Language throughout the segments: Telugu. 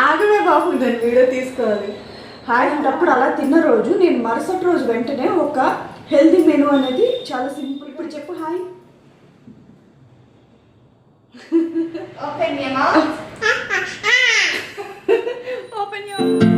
ఆగమే బాబు నేను వీడియో తీసుకోవాలి. హాయ్ అప్పుడు అలా తిన్న రోజు నేను మరుసటి రోజు వెంటనే ఒక హెల్తీ మెనూ అనేది చాలా సింపుల్. ఇప్పుడు చెప్పు హాయ్. Mouth. ఓపెన్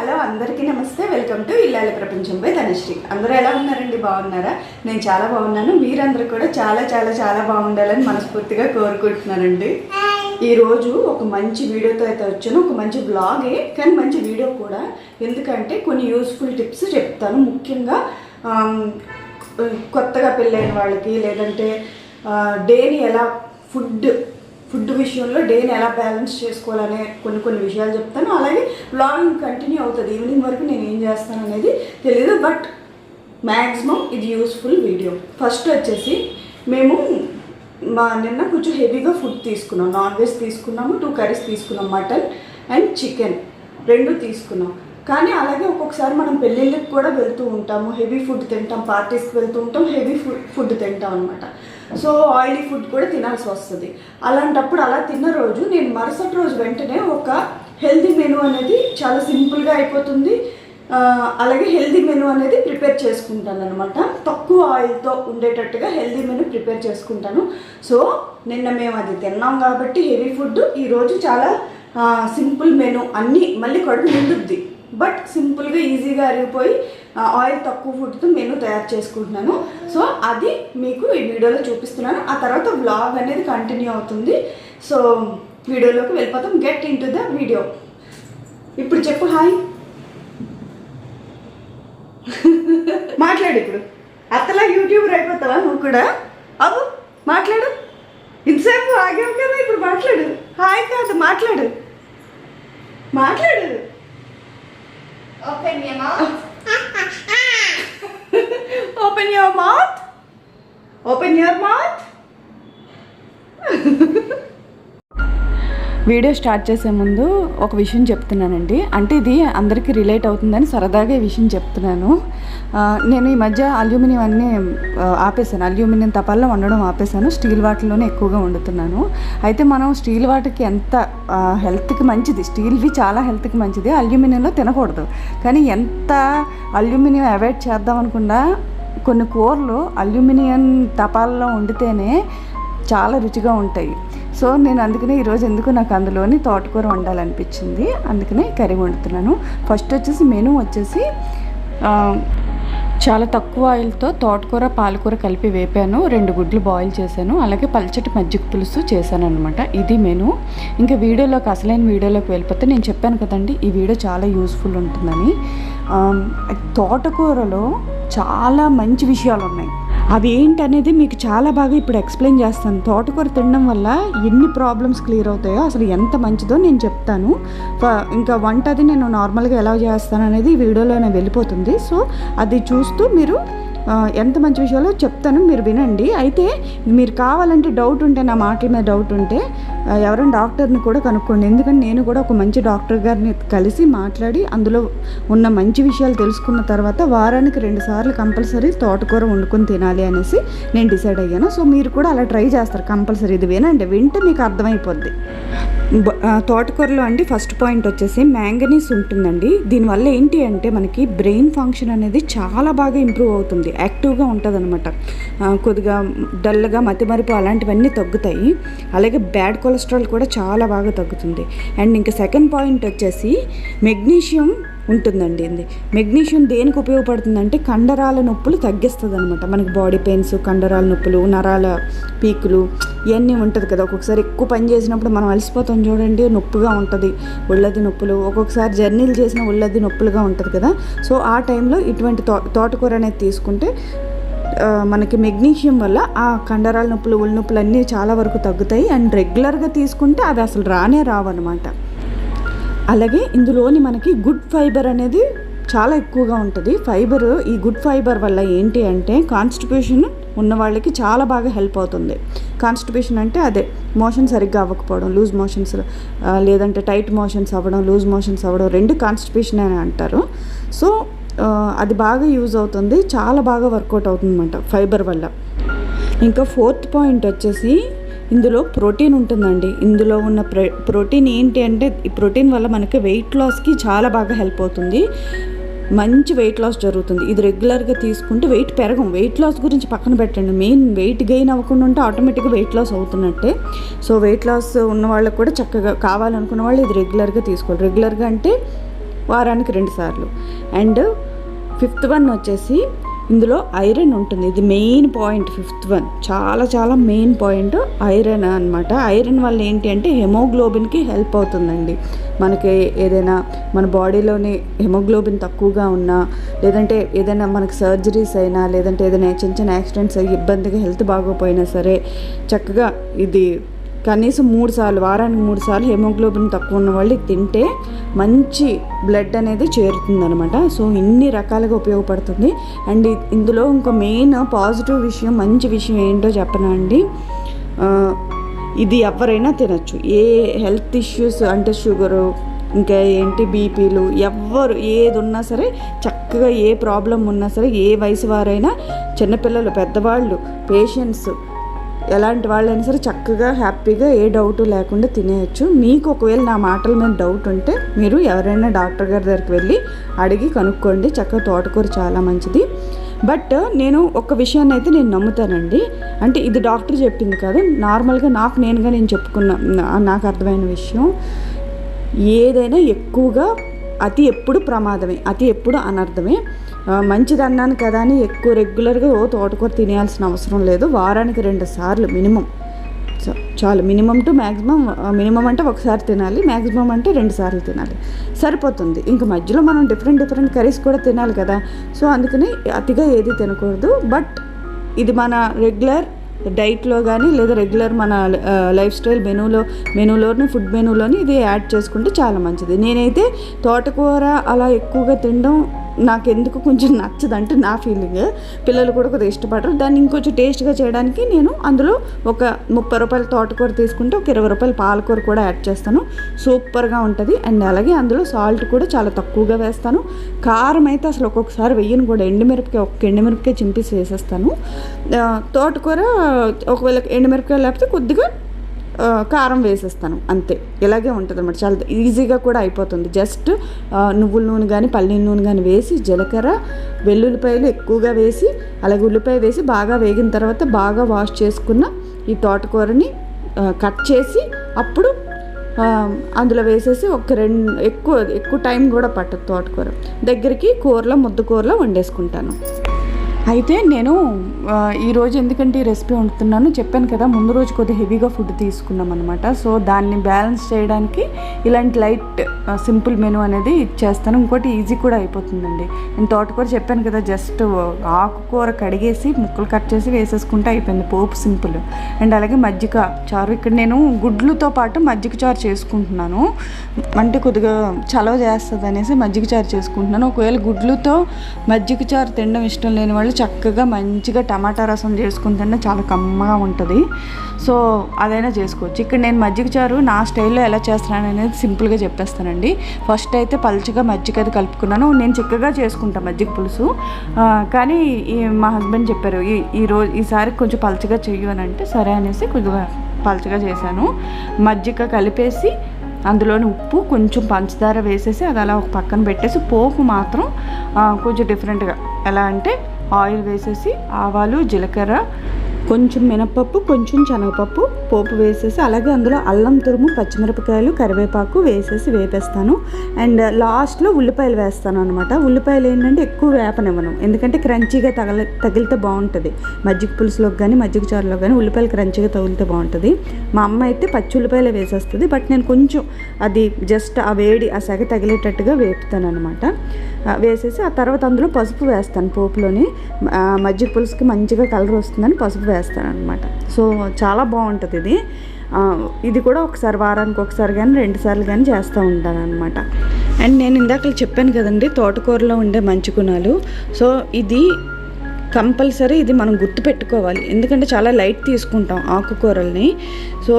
హలో అందరికీ నమస్తే. వెల్కమ్ టు ఇల్లాల ప్రపంచంపై ధనశ్రీ. అందరూ ఎలా ఉన్నారండి? బాగున్నారా? నేను చాలా బాగున్నాను. మీరందరూ కూడా చాలా చాలా చాలా బాగుండాలని మనస్ఫూర్తిగా కోరుకుంటున్నానండి. ఈరోజు ఒక మంచి వీడియోతో అయితే వచ్చాను. ఒక మంచి బ్లాగే కానీ మంచి వీడియో కూడా. ఎందుకంటే కొన్ని యూస్ఫుల్ టిప్స్ చెప్తాను. ముఖ్యంగా కొత్తగా పెళ్ళైన వాళ్ళకి లేదంటే డేని ఎలా ఫుడ్ ఫుడ్ విషయంలో డేని ఎలా బ్యాలెన్స్ చేసుకోవాలనే కొన్ని కొన్ని విషయాలు చెప్తాను. అలాగే బ్లాగింగ్ కంటిన్యూ అవుతుంది. ఈవినింగ్ వరకు నేను ఏం చేస్తాను అనేది తెలియదు బట్ మ్యాక్సిమం ఇది యూస్ఫుల్ వీడియో. ఫస్ట్ వచ్చేసి మేము మా నిన్న కొంచెం హెవీగా ఫుడ్ తీసుకున్నాం. నాన్ వెజ్ తీసుకున్నాము టూ కర్రీస్ తీసుకున్నాం మటన్ అండ్ చికెన్ రెండు తీసుకున్నాం. కానీ అలాగే ఒక్కొక్కసారి మనం పెళ్ళిళ్ళకి కూడా వెళ్తూ ఉంటాము. హెవీ ఫుడ్ తింటాం పార్టీస్కి వెళ్తూ ఉంటాం హెవీ ఫుడ్ ఫుడ్ తింటాం అనమాట సో ఆయిలీ ఫుడ్ కూడా తినాల్సి వస్తుంది. అలాంటప్పుడు అలా తిన్న రోజు నేను మరుసటి రోజు వెంటనే ఒక హెల్తీ మెనూ అనేది చాలా సింపుల్గా అయిపోతుంది. అలాగే హెల్దీ మెనూ అనేది ప్రిపేర్ చేసుకుంటాను అనమాట తక్కువ ఆయిల్తో ఉండేటట్టుగా హెల్దీ మెనూ ప్రిపేర్ చేసుకుంటాను. సో నిన్న మేము అది తిన్నాం కాబట్టి హెవీ ఫుడ్. ఈరోజు చాలా సింపుల్ మెనూ అన్నీ మళ్ళీ కూడా నిండుద్ది. బట్ సింపుల్గా ఈజీగా అరిగిపోయి ఆయిల్ తక్కువ ఫుడ్తో మెనూ తయారు చేసుకుంటున్నాను. సో అది మీకు ఈ వీడియోలో చూపిస్తున్నాను. ఆ తర్వాత వ్లాగ్ అనేది కంటిన్యూ అవుతుంది. సో వీడియోలోకి వెళ్ళిపోతాం. Get into the video. ఇప్పుడు చెప్పు హాయ్. మాట్లాడు ఇప్పుడు. అత్తలా యూట్యూబర్ అయిపోతావా నువ్వు కూడా? అవు మాట్లాడు. ఇంతసేపు ఆగావు కదా ఇప్పుడు మాట్లాడు. హాయ్ కాదు మాట్లాడు. మాట్లాడు. Open your mouth. Open your mouth. Video start చేసే ముందు ఒక విషయం చెప్తున్నానండి. అంటే ఇది అందరికీ రిలేట్ అవుతుందని సరదాగా ఈ విషయం చెప్తున్నాను. నేను ఈ మధ్య అల్యూమినియం అన్నీ ఆపేసాను అల్యూమినియం తపాల్లో వండడం ఆపేసాను స్టీల్ వాటిలోనే ఎక్కువగా వండుతున్నాను. అయితే మనం స్టీల్ వాటికి ఎంత హెల్త్కి మంచిది స్టీల్వి చాలా హెల్త్కి మంచిది అల్యూమినియంలో తినకూడదు. కానీ ఎంత అల్యూమినియం అవాయిడ్ చేద్దాం అనుకున్నా కొన్ని కూరలు అల్యూమినియం తపాల్లో వండితేనే చాలా రుచిగా ఉంటాయి. సో నేను అందుకనే ఈరోజు ఎందుకు నాకు అందులోని తోటకూర వండాలనిపించింది అందుకనే కర్రీ వండుతున్నాను. ఫస్ట్ వచ్చేసి మెను వచ్చేసి చాలా తక్కువ ఆయిల్తో తోటకూర పాలకూర కలిపి వేపాను. రెండు గుడ్లు బాయిల్ చేశాను. అలాగే పల్చటి మజ్జిగ పులుసు చేశాను అనమాట ఇది మెను ఇంకా వీడియోలోకి అసలైన వీడియోలోకి వెళ్ళిపోతే నేను చెప్పాను కదండి ఈ వీడియో చాలా యూస్ఫుల్ ఉంటుందని. తోటకూరలో చాలా మంచి విషయాలు ఉన్నాయి అవి ఏంటనేది మీకు చాలా బాగా ఇప్పుడు ఎక్స్ప్లెయిన్ చేస్తాను. తోటకూర తినడం వల్ల ఎన్ని ప్రాబ్లమ్స్ క్లియర్ అవుతాయో అసలు ఎంత మంచిదో నేను చెప్తాను. ఇంకా వంట అది నేను నార్మల్గా ఎలా చేస్తాను అనేది వీడియోలోనే వెళ్ళిపోతుంది. సో అది చూస్తూ మీరు ఎంత మంచి విషయాలో చెప్తాను మీరు వినండి. అయితే మీరు కావాలంటే డౌట్ ఉంటే నా మాటల మీద డౌట్ ఉంటే ఎవరైనా డాక్టర్ని కూడా కనుక్కోండి. ఎందుకంటే నేను కూడా ఒక మంచి డాక్టర్ గారిని కలిసి మాట్లాడి అందులో ఉన్న మంచి విషయాలు తెలుసుకున్న తర్వాత వారానికి రెండు సార్లు కంపల్సరీ తోటకూర వండుకొని తినాలి అనేసి నేను డిసైడ్ అయ్యాను. సో మీరు కూడా అలా ట్రై చేస్తారు. కంపల్సరీ ఇది వినండి వింటే మీకు అర్థమైపోద్ది. తోటకూరలో అండి ఫస్ట్ పాయింట్ వచ్చేసి మ్యాంగనీస్ ఉంటుందండి. దీనివల్ల ఏంటి అంటే మనకి బ్రెయిన్ ఫంక్షన్ అనేది చాలా బాగా ఇంప్రూవ్ అవుతుంది. యాక్టివ్గా ఉంటుంది అనమాట కొద్దిగా డల్గా మతిమరుపు అలాంటివన్నీ తగ్గుతాయి. అలాగే బ్యాడ్ కొలెస్ట్రాల్ కూడా చాలా బాగా తగ్గుతుంది. అండ్ ఇంకా సెకండ్ పాయింట్ వచ్చేసి మెగ్నీషియం ఉంటుందండి ఇది. మెగ్నీషియం దేనికి ఉపయోగపడుతుందంటే కండరాల నొప్పులు తగ్గిస్తుంది అనమాట మనకి బాడీ పెయిన్స్ కండరాల నొప్పులు నరాల పీకులు ఇవన్నీ ఉంటుంది కదా. ఒక్కొక్కసారి ఎక్కువ పని చేసినప్పుడు మనం అలసిపోతాం చూడండి నొప్పిగా ఉంటుంది. ఒళ్ళది నొప్పులు ఒక్కొక్కసారి జర్నీలు చేసిన ఒళ్ళది నొప్పులుగా ఉంటుంది కదా. సో ఆ టైంలో ఇటువంటి తో తోటకూర అనేది తీసుకుంటే మనకి మెగ్నీషియం వల్ల ఆ కండరాల నొప్పులు ఒళ్ళు నొప్పులు అన్నీ చాలా వరకు తగ్గుతాయి. అండ్ రెగ్యులర్గా తీసుకుంటే అవి అసలు రానే రావన్నమాట. అలాగే ఇందులోని మనకి గుడ్ ఫైబర్ అనేది చాలా ఎక్కువగా ఉంటుంది. ఫైబర్ ఈ గుడ్ ఫైబర్ వల్ల ఏంటి అంటే కాన్స్టిపేషన్ ఉన్న వాళ్ళకి చాలా బాగా హెల్ప్ అవుతుంది. కాన్స్టిపేషన్ అంటే అదే మోషన్ సరిగ్గా అవ్వకపోవడం లూజ్ మోషన్స్ లేదంటే టైట్ మోషన్స్ అవ్వడం లూజ్ మోషన్స్ అవ్వడం రెండు కాన్స్టిపేషన్ అని అంటారు. సో అది బాగా యూజ్ అవుతుంది చాలా బాగా వర్కౌట్ అవుతుంది అనమాట ఫైబర్ వల్ల. ఇంకా ఫోర్త్ పాయింట్ వచ్చేసి ఇందులో ప్రోటీన్ ఉంటుందండి. ఇందులో ఉన్న ప్ర ప్రోటీన్ ఏంటి అంటే ఈ ప్రోటీన్ వల్ల మనకి వెయిట్ లాస్కి చాలా బాగా హెల్ప్ అవుతుంది. మంచి వెయిట్ లాస్ జరుగుతుంది. ఇది రెగ్యులర్గా తీసుకుంటే వెయిట్ పెరగం. వెయిట్ లాస్ గురించి పక్కన పెట్టండి. మెయిన్ వెయిట్ గెయిన్ అవ్వకుండా ఉంటే ఆటోమేటిక్గా వెయిట్ లాస్ అవుతున్నట్టే. సో వెయిట్ లాస్ ఉన్న వాళ్ళకి కూడా చక్కగా కావాలనుకున్న వాళ్ళు ఇది రెగ్యులర్గా తీసుకోవాలి. రెగ్యులర్గా అంటే వారానికి రెండు సార్లు. అండ్ ఫిఫ్త్ వన్ వచ్చేసి ఇందులో ఐరన్ ఉంటుంది. ఇది మెయిన్ పాయింట్ ఫిఫ్త్ వన్. చాలా చాలా మెయిన్ పాయింట్ ఐరన్ అన్నమాట. ఐరన్ వల్ల ఏంటి అంటే హెమోగ్లోబిన్కి హెల్ప్ అవుతుందండి. మనకి ఏదైనా మన బాడీలోని హెమోగ్లోబిన్ తక్కువగా ఉన్నా లేదంటే ఏదైనా మనకి సర్జరీస్ అయినా లేదంటే ఏదైనా చిన్న చిన్న యాక్సిడెంట్స్ అయ్యి ఇబ్బందిగా హెల్త్ బాగోపోయినా సరే చక్కగా ఇది కనీసం మూడు సార్లు వారానికి మూడు సార్లు హెమోగ్లోబిన్ తక్కువ ఉన్న వాళ్ళు తింటే మంచి బ్లడ్ అనేది చేరుతుందనమాట సో ఇన్ని రకాలుగా ఉపయోగపడుతుంది. అండ్ ఇందులో ఇంకో మెయిన్ పాజిటివ్ విషయం మంచి విషయం ఏంటో చెప్పనా అండి? ఇది ఎవరైనా తినచ్చు. ఏ హెల్త్ ఇష్యూస్ అంటే షుగరు ఇంకా ఏంటి బీపీలు ఎవ్వరు ఏది ఉన్నా సరే చక్కగా ఏ ప్రాబ్లం ఉన్నా సరే ఏ వయసు వారైనా చిన్నపిల్లలు పెద్దవాళ్ళు పేషెంట్స్ ఎలాంటి వాళ్ళైనా సరే చక్కగా హ్యాపీగా ఏ డౌట్ లేకుండా తినేయచ్చు. మీకు ఒకవేళ నా మాటల మీద డౌట్ ఉంటే మీరు ఎవరైనా డాక్టర్ గారి దగ్గరికి వెళ్ళి అడిగి కనుక్కోండి. చక్కగా తోటకూర చాలా మంచిది. బట్ నేను ఒక విషయాన్ని అయితే నేను నమ్ముతానండి. అంటే ఇది డాక్టర్ చెప్పింది కాదు. నార్మల్గా నాకు నేనుగా నేను చెప్పుకున్న నాకు అర్థమైన విషయం ఏదైనా ఎక్కువగా అతి ఎప్పుడు ప్రమాదమే అతి ఎప్పుడు అనర్థమే. మంచిది అన్నాను కదా అని ఎక్కువ రెగ్యులర్గా ఓ తోటకూర తినేయాల్సిన అవసరం లేదు. వారానికి రెండు సార్లు మినిమం. సో చాలు. మినిమం టు మ్యాక్సిమం మినిమం అంటే ఒకసారి తినాలి మ్యాక్సిమం అంటే రెండు సార్లు తినాలి. సరిపోతుంది. ఇంకా మధ్యలో మనం డిఫరెంట్ డిఫరెంట్ కర్రీస్ కూడా తినాలి కదా. సో అందుకని అతిగా ఏది తినకూడదు. బట్ ఇది మన రెగ్యులర్ డైట్లో కానీ లేదా రెగ్యులర్ మన లైఫ్ స్టైల్ మెనూలో మెనూలోని ఫుడ్ మెనూలోని ఇది యాడ్ చేసుకుంటే చాలా మంచిది. నేనైతే తోటకూర అలా ఎక్కువగా తినడం నాకు ఎందుకు కొంచెం నచ్చదు అంటే నా ఫీలింగ్ పిల్లలు కూడా కొద్దిగా ఇష్టపడరు. దాన్ని ఇంకొంచెం టేస్ట్గా చేయడానికి నేను అందులో ఒక ముప్పై రూపాయల తోటకూర తీసుకుంటే ఒక ఇరవై రూపాయల పాలకూర కూడా యాడ్ చేస్తాను. సూపర్గా ఉంటుంది. అండ్ అలాగే అందులో సాల్ట్ కూడా చాలా తక్కువగా వేస్తాను. కారం అయితే అసలు ఒక్కొక్కసారి వెయ్యను కూడా. ఎండుమిరపకాయ ఒక్క ఎండుమిరపకాయ చింపేసి వేసేస్తాను. తోటకూర ఒకవేళ ఎండుమిరపకాయ లేకపోతే కొద్దిగా కారం వేసేస్తాను అంతే. ఇలాగే ఉంటుంది అనమాట చాలా ఈజీగా కూడా అయిపోతుంది. జస్ట్ నువ్వుల నూనె కానీ పల్లీల నూనె కానీ వేసి జీలకర్ర వెల్లుల్లిపాయలు ఎక్కువగా వేసి అలాగే ఉల్లిపాయ వేసి బాగా వేగిన తర్వాత బాగా వాష్ చేసుకున్న ఈ తోటకూరని కట్ చేసి అప్పుడు అందులో వేసేసి ఒక రెండు ఎక్కువ ఎక్కువ టైం కూడా పట్టదు తోటకూర. దగ్గరికి కూరలో ముద్ద కూరలో వండేసుకుంటాను. అయితే నేను ఈరోజు ఎందుకంటే ఈ రెసిపీ వండుతున్నాను చెప్పాను కదా ముందు రోజు కొద్దిగా హెవీగా ఫుడ్ తీసుకున్నాం అనమాట సో దాన్ని బ్యాలెన్స్ చేయడానికి ఇలాంటి లైట్ సింపుల్ మెనూ అనేది చేస్తాను. ఇంకోటి ఈజీ కూడా అయిపోతుందండి. నేను తోటకూర చెప్పాను కదా జస్ట్ ఆకుకూర కడిగేసి ముక్కలు కట్ చేసి వేసేసుకుంటే అయిపోయింది పోపు సింపుల్. అండ్ అలాగే మజ్జిగ చారు. ఇక్కడ నేను గుడ్లతో పాటు మజ్జిగ చారు చేసుకుంటున్నాను. అంటే కొద్దిగా చలవ చేస్తుంది అనేసి మజ్జిగ చారు చేసుకుంటున్నాను. ఒకవేళ గుడ్లతో మజ్జిగ చారు తినడం ఇష్టం లేని వాళ్ళు చక్కగా మంచిగా టమాటా రసం చేసుకుని తిన్న చాలా కమ్మగా ఉంటుంది. సో అదైనా చేసుకోవచ్చు. ఇక్కడ నేను మజ్జిగ చారు నా స్టైల్లో ఎలా చేస్తున్నాను అనేది సింపుల్గా చెప్పేస్తానండి. ఫస్ట్ అయితే పలుచగా మజ్జిగ అది కలుపుకున్నాను. నేను చిక్కగా చేసుకుంటాను మజ్జిగ పులుసు. కానీ ఈ మా హస్బెండ్ చెప్పారు ఈ ఈరోజు రోజు ఈసారి కొంచెం పలుచగా చెయ్యు అని అంటే సరే అనేసి కొద్దిగా పలుచగా చేశాను. మజ్జిగ కలిపేసి అందులోని ఉప్పు కొంచెం పంచదార వేసేసి అది అలా ఒక పక్కన పెట్టేసి పోపు మాత్రం కొంచెం డిఫరెంట్గా ఎలా అంటే ఆయిల్ వేసేసి ఆవాలు జీలకర్ర కొంచెం మినపప్పు కొంచెం శనగపప్పు పోపు వేసేసి అలాగే అందులో అల్లం తురుము పచ్చిమిరపకాయలు కరివేపాకు వేసేసి వేపేస్తాను. అండ్ లాస్ట్లో ఉల్లిపాయలు వేస్తాను అనమాట ఉల్లిపాయలు ఏంటంటే ఎక్కువ వేపనివ్వను. ఎందుకంటే క్రంచీగా తగల తగిలితే బాగుంటుంది. మజ్జిగ పులుసులోకి కానీ మజ్జిగ చారులో కానీ ఉల్లిపాయలు క్రంచీగా తగిలితే బాగుంటుంది. మా అమ్మ అయితే పచ్చి ఉల్లిపాయలు వేసేస్తుంది. బట్ నేను కొంచెం అది జస్ట్ ఆ వేడి ఆ సెగ తగిలేటట్టుగా వేపుతాను అనమాట వేసేసి ఆ తర్వాత అందులో పసుపు వేస్తాను పోపులోని. మజ్జిగ పులుసుకి మంచిగా కలర్ వస్తుందని పసుపు వేస్తాను అనమాట సో చాలా బాగుంటుంది ఇది. ఇది కూడా ఒకసారి వారానికి ఒకసారి కానీ రెండుసార్లు కానీ చేస్తూ ఉంటాను అనమాట అండ్ నేను ఇందాక చెప్పాను కదండి తోటకూరలో ఉండే మంచి గుణాలు. సో ఇది కంపల్సరీ ఇది మనం గుర్తుపెట్టుకోవాలి ఎందుకంటే చాలా లైట్ తీసుకుంటాం ఆకుకూరల్ని. సో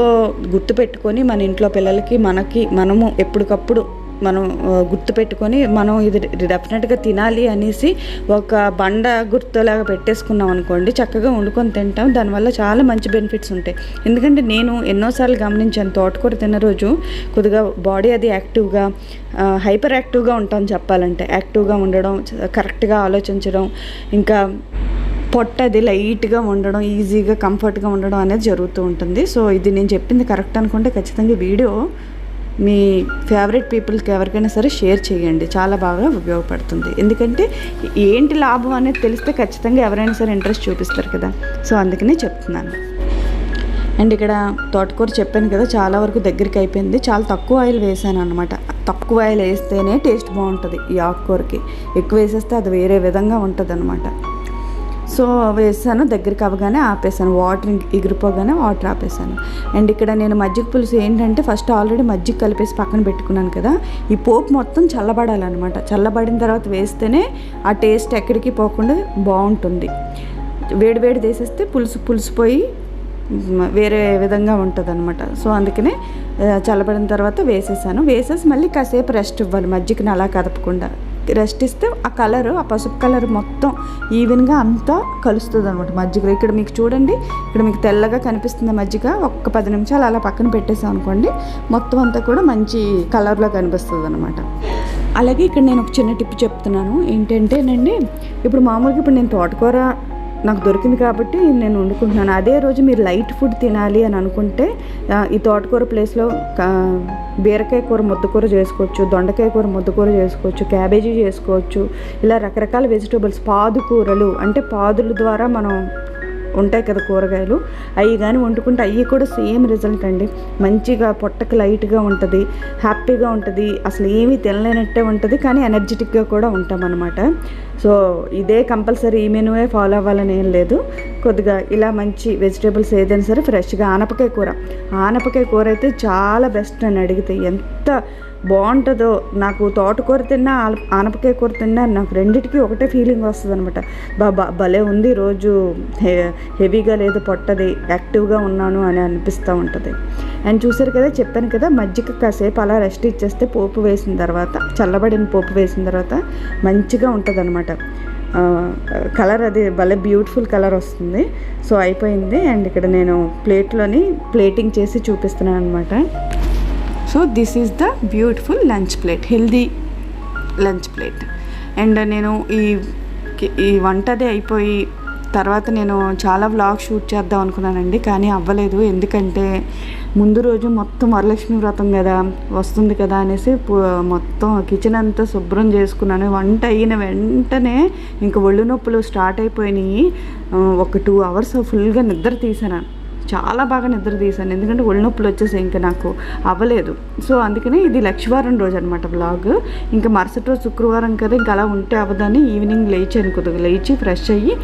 గుర్తుపెట్టుకొని మన ఇంట్లో పిల్లలకి మనకి మనము ఎప్పటికప్పుడు మనం గుర్తుపెట్టుకొని మనం ఇది డెఫినెట్గా తినాలి అనేసి ఒక బండ గుర్తులాగా పెట్టేసుకున్నాం అనుకోండి చక్కగా వండుకొని తింటాం. దానివల్ల చాలా మంచి బెనిఫిట్స్ ఉంటాయి. ఎందుకంటే నేను ఎన్నోసార్లు గమనించాను తోటకూర తిన్న రోజు కొద్దిగా బాడీ అది యాక్టివ్గా హైపర్ యాక్టివ్గా ఉంటాం చెప్పాలంటే. యాక్టివ్గా ఉండడం కరెక్ట్గా ఆలోచించడం ఇంకా పొట్ట అది లైట్గా ఉండడం ఈజీగా కంఫర్ట్గా ఉండడం అనేది జరుగుతూ ఉంటుంది. సో ఇది నేను చెప్పింది కరెక్ట్ అనుకుంటే ఖచ్చితంగా వీడియో మీ ఫేవరెట్ పీపుల్కి ఎవరికైనా సరే షేర్ చేయండి. చాలా బాగా ఉపయోగపడుతుంది. ఎందుకంటే ఏంటి లాభం అనేది తెలిస్తే ఖచ్చితంగా ఎవరైనా సరే ఇంట్రెస్ట్ చూపిస్తారు కదా. సో అందుకనే చెప్తున్నాను. అండ్ ఇక్కడ తోటకూర చెప్పాను కదా చాలా వరకు దగ్గరికి అయిపోయింది. చాలా తక్కువ ఆయిల్ వేసాను అనమాట తక్కువ ఆయిల్ వేస్తేనే టేస్ట్ బాగుంటుంది ఈ ఆకుకూరకి. ఎక్కువ వేసేస్తే అది వేరే విధంగా ఉంటుంది అనమాట సో వేసాను దగ్గరికి అవ్వగానే ఆపేసాను. వాటర్ ఎగిరిపోగానే వాటర్ ఆపేసాను. అండ్ ఇక్కడ నేను మజ్జిగ పులుసు ఏంటంటే ఫస్ట్ ఆల్రెడీ మజ్జిగ కలిపేసి పక్కన పెట్టుకున్నాను కదా ఈ పోపు మొత్తం చల్లబడాలన్నమాట. చల్లబడిన తర్వాత వేస్తేనే ఆ టేస్ట్ ఎక్కడికి పోకుండా బాగుంటుంది. వేడి వేడి వేసేస్తే పులుసు పులుసు పోయి వేరే విధంగా ఉంటుంది అనమాట సో అందుకనే చల్లబడిన తర్వాత వేసేసాను. వేసేసి మళ్ళీ కాసేపు రెస్ట్ ఇవ్వాలి మజ్జిగని అలా కదపకుండా. రెస్ట్ ఇస్తే ఆ కలర్ ఆ పసుపు కలర్ మొత్తం ఈవెన్గా అంతా కలుస్తుంది అనమాట మజ్జిగ ఇక్కడ మీకు చూడండి ఇక్కడ మీకు తెల్లగా కనిపిస్తుంది మజ్జిగ. ఒక్క పది నిమిషాలు అలా పక్కన పెట్టేసాం అనుకోండి మొత్తం అంతా కూడా మంచి కలర్లో కనిపిస్తుంది అనమాట అలాగే ఇక్కడ నేను ఒక చిన్న టిప్ చెప్తున్నాను. ఏంటంటేనండి ఇప్పుడు మామూలుగా ఇప్పుడు నేను తోటకూర నాకు దొరికింది కాబట్టి నేను వండుకుంటున్నాను. అదే రోజు మీరు లైట్ ఫుడ్ తినాలి అని అనుకుంటే ఈ తోటకూర ప్లేస్లో బీరకాయ కూర ముద్దకూర చేసుకోవచ్చు దొండకాయ కూర ముద్దకూర చేసుకోవచ్చు క్యాబేజీ చేసుకోవచ్చు ఇలా రకరకాల వెజిటేబుల్స్ పాదుకూరలు అంటే పాదుల ద్వారా మనం ఉంటాయి కదా కూరగాయలు. అవి కానీ వండుకుంటే అవి కూడా సేమ్ రిజల్ట్ అండి. మంచిగా పొట్టకి లైట్గా ఉంటుంది హ్యాపీగా ఉంటుంది. అసలు ఏమీ తినలేనట్టే ఉంటుంది కానీ ఎనర్జెటిక్గా కూడా ఉంటాం అనమాట సో ఇదే కంపల్సరీ ఈ మెనూవే ఫాలో అవ్వాలని ఏం లేదు. కొద్దిగా ఇలా మంచి వెజిటేబుల్స్ ఏదైనా సరే ఫ్రెష్గా ఆనపకాయ కూర. ఆనపకాయ కూర అయితే చాలా బెస్ట్ అని అడిగితే ఎంత బాగుంటుందో నాకు తోటకూర తిన్నా ఆనపకాయ కూర తిన్నా నాకు రెండిటికి ఒకటే ఫీలింగ్ వస్తుంది అనమాట బాబా భలే ఉంది రోజు. హె హెవీగా లేదు పొట్టది యాక్టివ్గా ఉన్నాను అని అనిపిస్తూ ఉంటుంది. అండ్ చూసారు కదా చెప్పాను కదా మజ్జిగ కాసేపు అలా రెస్ట్ ఇచ్చేస్తే పోపు వేసిన తర్వాత చల్లబడిన పోపు వేసిన తర్వాత మంచిగా ఉంటుంది అనమాట కలర్ అది భలే బ్యూటిఫుల్ కలర్ వస్తుంది. సో అయిపోయింది. అండ్ ఇక్కడ నేను ప్లేట్లోని ప్లేటింగ్ చేసి చూపిస్తున్నాను అనమాట so this is the beautiful lunch plate healthy lunch plate and నేను ఈ ఈ వంటది అయిపోయి తర్వాత నేను చాలా వ్లాగ్ షూట్ చేద్దాం అనుకున్నానండి కానీ అవ్వలేదు. ఎందుకంటే ముందు రోజు మొత్తం వరలక్ష్మి వ్రతం కదా వస్తుంది కదా అనేసి మొత్తం కిచెన్ అంతా శుభ్రం చేసుకున్నాను. వంట అయిన వెంటనే ఇంక ఒళ్ళు నొప్పులు స్టార్ట్ అయిపోయినాయి. ఒక టూ అవర్స్ ఫుల్గా నిద్ర తీసాను. చాలా బాగా నిద్ర తీశాను. ఎందుకంటే ఒళ్ళు నొప్పులు ఇంకా నాకు అవ్వలేదు. సో అందుకనే ఇది లక్షవారం రోజు అనమాట బ్లాగ్ ఇంకా మరుసటి రోజు శుక్రవారం కదా ఇంకా అలా ఉంటే అవ్వదని ఈవినింగ్ లేచాను కొద్దిగా. లేచి ఫ్రెష్ అయ్యి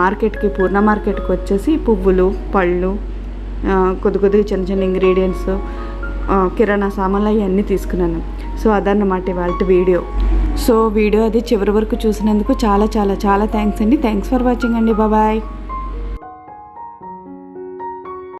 మార్కెట్కి పూర్ణ మార్కెట్కి వచ్చేసి పువ్వులు పళ్ళు కొద్ది కొద్దిగా చిన్న చిన్న ఇంగ్రీడియంట్స్ కిరాణా సామాన్లు అవన్నీ తీసుకున్నాను. సో అదన్నమాట ఇవాళ వీడియో. సో వీడియో అది చివరి వరకు చూసినందుకు చాలా చాలా చాలా థ్యాంక్స్ అండి. థ్యాంక్స్ ఫర్ వాచింగ్ అండి. బాబాయ్